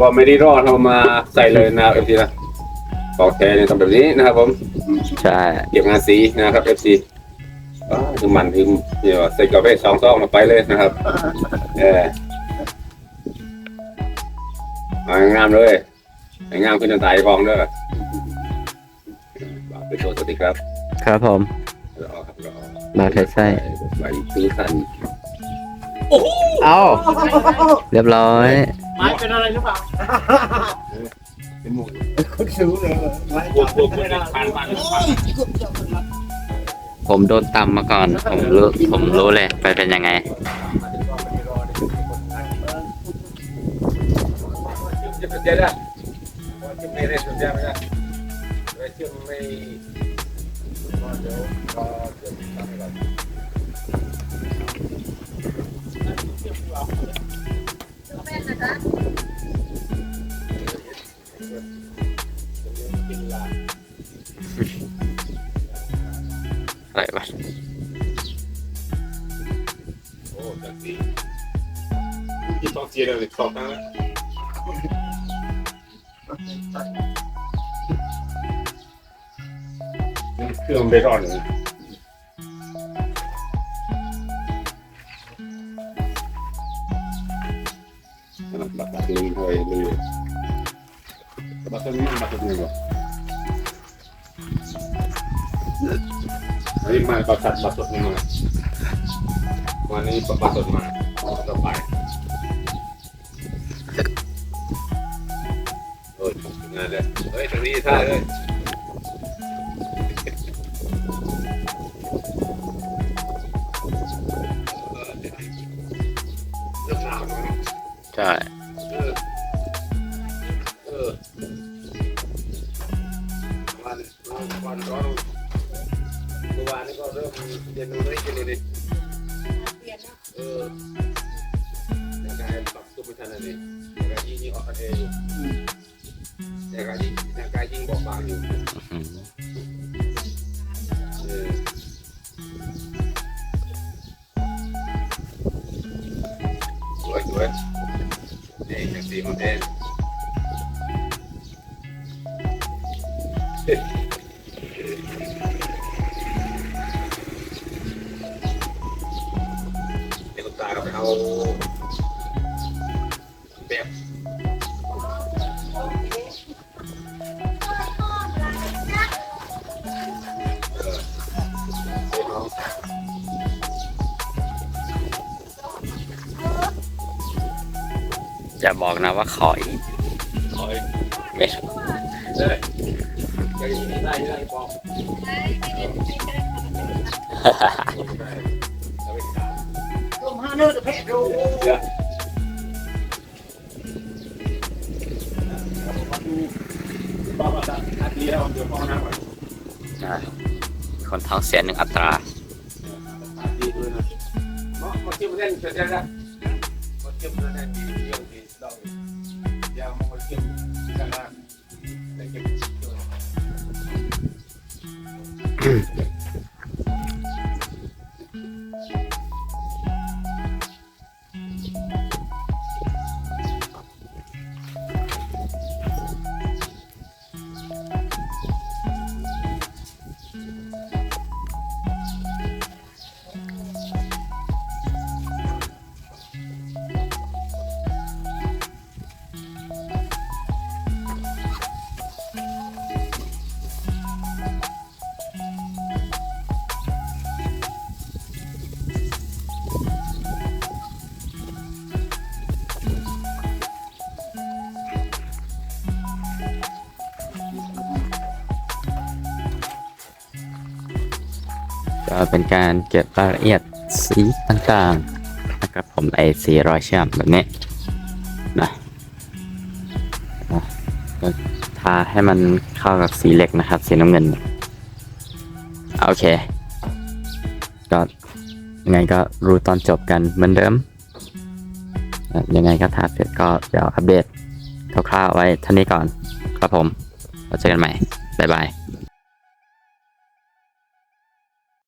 ก็ไม่ได้รอดเอามาใส่เลยนะครับเอฟซีนะปอกแทนเนี่ยทำแบบนี้นะครับผมใช่เก็บงานสีนะครับเอฟซีคือมันคือเนี่ยใส่กาแฟสองซองลงไปเลยนะครับเออเอางามเลยให้งามขึ้นจนตายกองเด้อฝากไปโชว์สวัสดีครับ ครับผมรอครับรอมาไทยไส้ไปซื้อสันเอาเรียบร้อยไม้เป็นอะไรหรือเปล่าเป็นหมูคุณรู้เลยไม้พวกพวกพวกผ่านผ่านผมโดนตำมาก่อน ผมรู้ผมรู้เลยไปเป็นยังไงเป็นเจ๊ได้จะไม่ได้สนใจไม่ได้ไม่เชื่อไม่เดี๋ยวรอเดี๋ยวทำ อะไรวะโอ้จังสีที่ต้องเสียเลยสองครั้งแล้วเครื่องไม่ร้อนเลยบัตรบัตรลิงหอยลิงบัตรนี้บัตรนี้หรอ อันนี้มาบัตรบัตรบัตรนี้มาวันนี้บัตรบัตรมาต่อไปโอ้ยงานเลยเฮ้ยตรงนี้ท่าเลยเริ่มหนาวแล้วใช่เออเออวันวันร้อน เมื่อวานนี้ก็เริ่มเย็นลงนิดเย็นลงนิดเออร่างกายปรับตัวไม่ทันเลยร่างกายยิ่งยิ่งออกกันเองร่างกายยิ่งร่างกายยิ่งบอบบางอยู่อืมเออสวยสวยเด็กจังสีของเด่น แบบเออเอาอย่าบอกนะว่าขอยเอาไอ้ไม่เด้อจะยินได้ได้บอก คนท้องเสียหนึ่งอัตราอาทิตย์ด้วยนะเนาะมาเก็บเล่นเสร็จแล้วนะมาเที่ยวเล่น ก็เป็นการเก็บรายละเอียดสีต่างๆนะครับผมไอสีรอยเชื่อมแบบนี้นะนะก็ทาให้มันเข้ากับสีเหล็กนะครับ สีน้ำเงิน โอเค ก็ยังไงก็รู้ตอนจบกันเหมือนเดิม ยังไงก็ทาเสร็จก็เดี๋ยวอัปเดตคร่าวๆไว้เท่านี้ก่อน ครับผมเราเจอกันใหม่ บ๊ายบาย